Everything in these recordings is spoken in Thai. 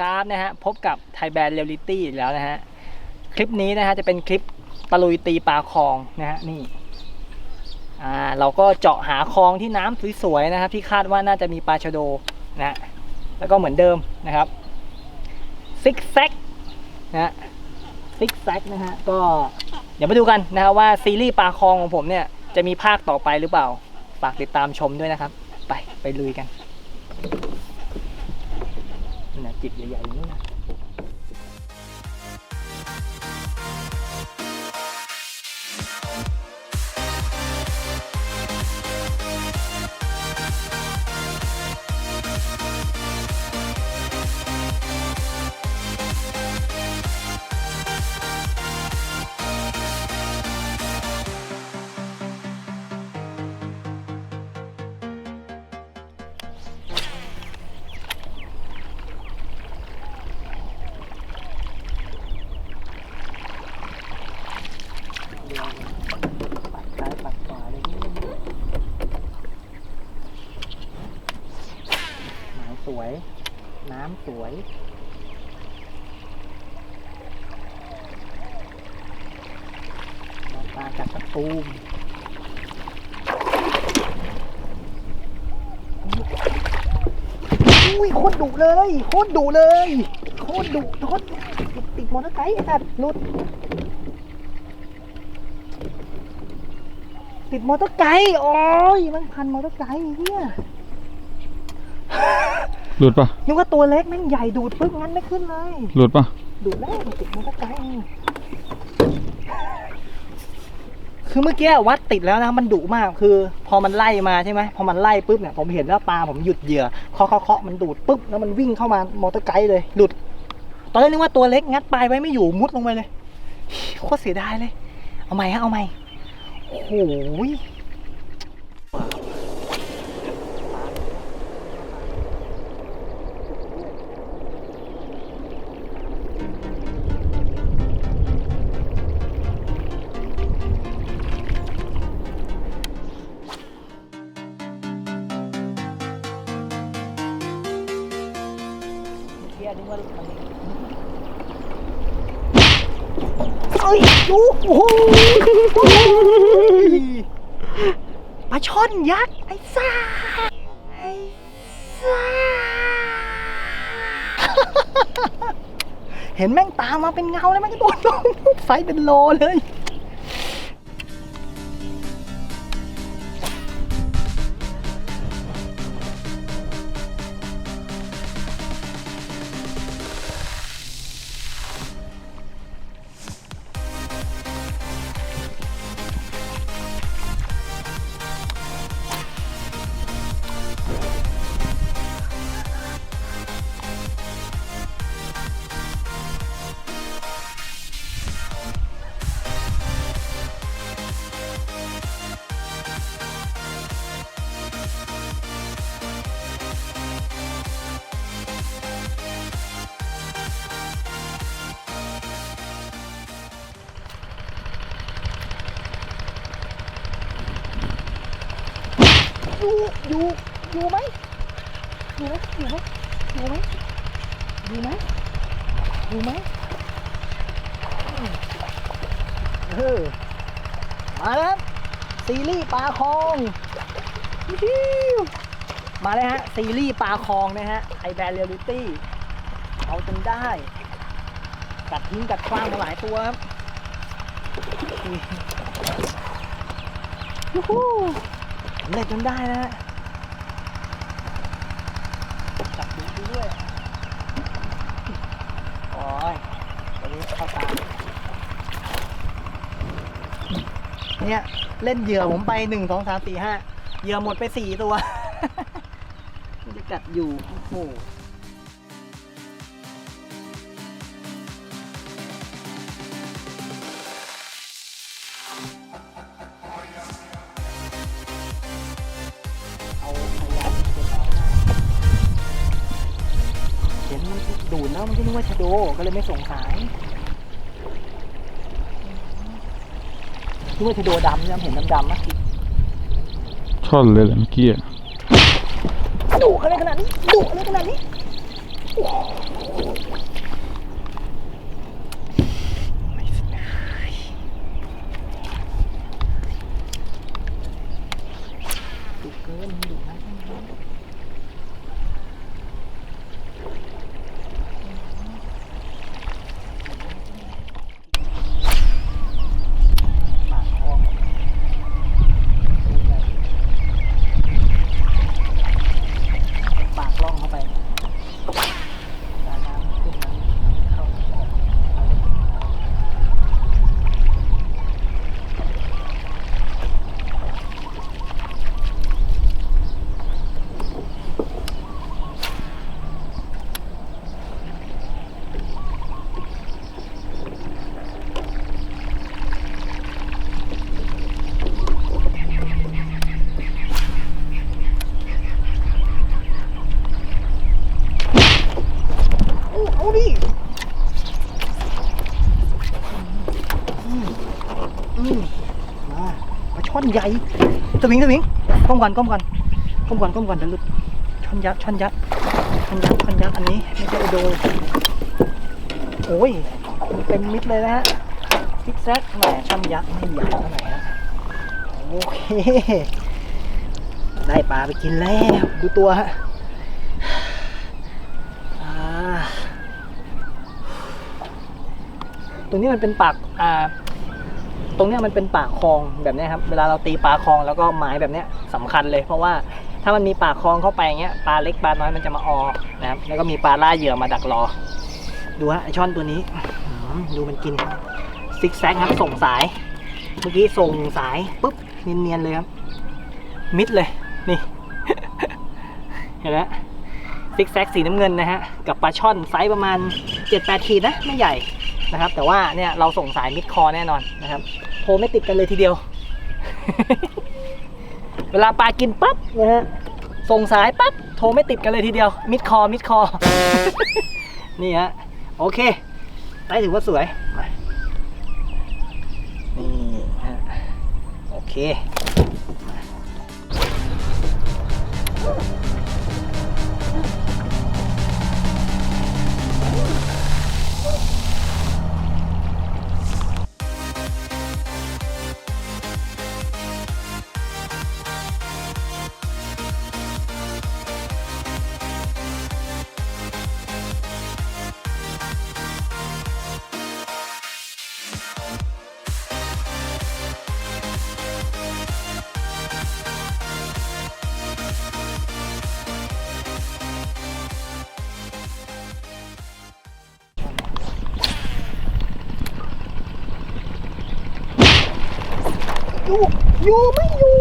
ครับนะฮะพบกับไทยแบนด์เรียลิตี้อีกแล้วนะฮะคลิปนี้นะฮะจะเป็นคลิปตะลุยตีปลาคลองนะฮะนี่อ่าเราก็เจาะหาคลองที่น้ำสวยๆนะครับที่คาดว่าน่าจะมีปลาชะโดนะแล้วก็เหมือนเดิมนะครับซิกแซกนะฮะซิกแซกนะฮะก็เดี๋ยวมาดูกันนะครับว่าซีรีส์ปลาคลองของผมเนี่ยจะมีภาคต่อไปหรือเปล่าฝากติดตามชมด้วยนะครับ ไปไปลุยกัน จิตใหญ่ๆนี้นะ ปลากัดตะตูมอุ้ยโคตรดุเลยโคตรดุเลยโคตรดุโคตรดุติดมอเตอร์ไซค์ไอ้สัตว์หลุด ติดมอเตอร์ไซค์โอ้ยมันพันมอเตอร์ไซค์เฮียหลุดปะนึกว่าตัวเล็กแม่งใหญ่ดูดปึ๊บงั้นไม่ขึ้นเลย หลุดปะดูดแล้วติดมอเตอร์ไซค์ คือเมื่อกี้วัดติดแล้วนะมันดุมากคือ พอมันไล่มาใช่ไหมพอมันไล่ปุ๊บเนี่ยผมเห็นว่าปลาผมหยุดเหยื่อเคาะเคาะเคาะมันดูดปุ๊บแล้วมันวิ่งเข้ามามอเตอร์ไซค์เลยหลุด ตอนแรกนึกว่าตัวเล็กงัดปลายไว้ไม่อยู่มุดลงไปเลยโคตรเสียดายเลย เอาใหม่ฮะเอาใหม่โอ้โอ้ยดูโอ้โหปลาช่อนยักษ์ไอ้ซ่าไอ้ซ่าเห็นแม่งตามมาเป็นเงาเลยแม่งก็โดนลงไฟเป็นโลเลย อยู่อยู่ไหมอยู่ไหมอยู่ไหมอยู่ไหมอยู่ไหมอยู่ไหมเออมาแล้วซีรีส์ปลาคองมาเลยฮะซีรีส์ปลาคองนะฮะไอแบรเรียลิตี้เอาจนได้กัดทิ้งกัดคว้างมาหลายตัวครับยูฮูสำ เร็จจนได้นะฮะจับดูดูด้วยโอ้ยตอนนี้เข้าตาเนี่ยเล่นเหยื่อผมไปหนึ่งสองสามสี่ห้าเหยื่อหมดไปสี่ตัว มันจะกัดอยู่ โอ้โห ดูดแล้วมันก็นึกว่าชะโดก็เลยไม่ส่งสายนึกว่าชะโดดำเนี่ยเห็นดำๆมั้ยช่อนเลยแหละเมื่อกี้อะดุอะไรขนาดนี้ดุอะไรขนาดนี้โอ้โห ไม่สุดเลยดุเกินดุนะปากคลองตัวใหญ่ปากล่องเข้าไปสายน้ำขึ้นมาเข้าออกเอาเลย โอ้เอาดิอืมอืมมาปลาช่อน ใหญ่สวิงสวิงก้มก่อนก้มก่อนก้มก่อนก้มก่อนเดี๋ยวหลุดช่อนยักษ์ช่อนยักษ์ช่อนยักษ์ช่อนยักษ์อันนี้ไม่ใช่อโดโอ้ยเต็มมิดเลยนะฮะซิกแซกแหมช่อนยักษ์ไม่ใหญ่เท่าไหร่นะโอเคได้ปลาไปกินแล้วดูตัวฮะตรงนี้มันเป็นปากอ่า ตรงเนี้ยมันเป็นปาคลองแบบเนี้ยครับ เวลาเราตีปลาคลองแล้วก็หมายแบบเนี้ยสำคัญเลย เพราะว่าถ้ามันมีปาคลองเข้าไปอย่างเงี้ยปลาเล็กปลาน้อยมันจะมาออนะครับ แล้วก็มีปลาล่าเหยื่อมาดักรอ ดูฮะไอช่อนตัวนี้อื้อหือดูมันกินซิกแซกครับส่งสาย เมื่อกี้ส่งสายปุ๊บเนียนๆเลยครับ มิดเลยนี่ เห็นไหมซิกแซกสีน้ำเงินนะฮะกับปลาช่อนไซส์ประมาณ 7-8ขีดนะไม่ใหญ่นะครับ แต่ว่าเนี่ยเราส่งสายมิดคอแน่นอนนะครับ โทรไม่ติดกันเลยทีเดียว เวลาปลากินปั๊บนะฮะส่งสายปั๊บโทรไม่ติดกันเลยทีเดียว มิดคอมิดคอ นี่ฮะ โอเคได้ถือว่าสวยมานี่ฮะ โอเค อยู่ไม่อยู่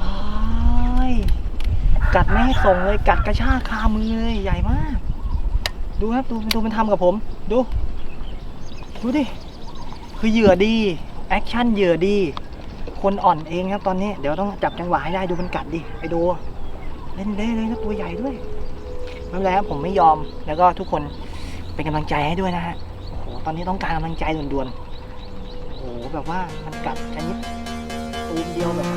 อ้กัดไม่ให้ส่งเลยกัดกระชากคามือเลยใหญ่มาก ดูครับดูดูมันทำกับผม ดู ดูดิ คือเหยื่อดี แอคชั่นเหยื่อดี คนอ่อนเองครับตอนนี้ เดี๋ยวต้องจับจังหวะให้ได้ดูมันกัดดิไปดูเล่นได้เลยนะตัวใหญ่ด้วยไม่เป็นไรครับผมไม่ยอมแล้วก็ทุกคนเป็นกำลังใจให้ด้วยนะฮะ อนนี้ต้องการกำลังใจด่วนๆโอ้โหแบบว่ามันกัดชนิดปืนเดียวแบบ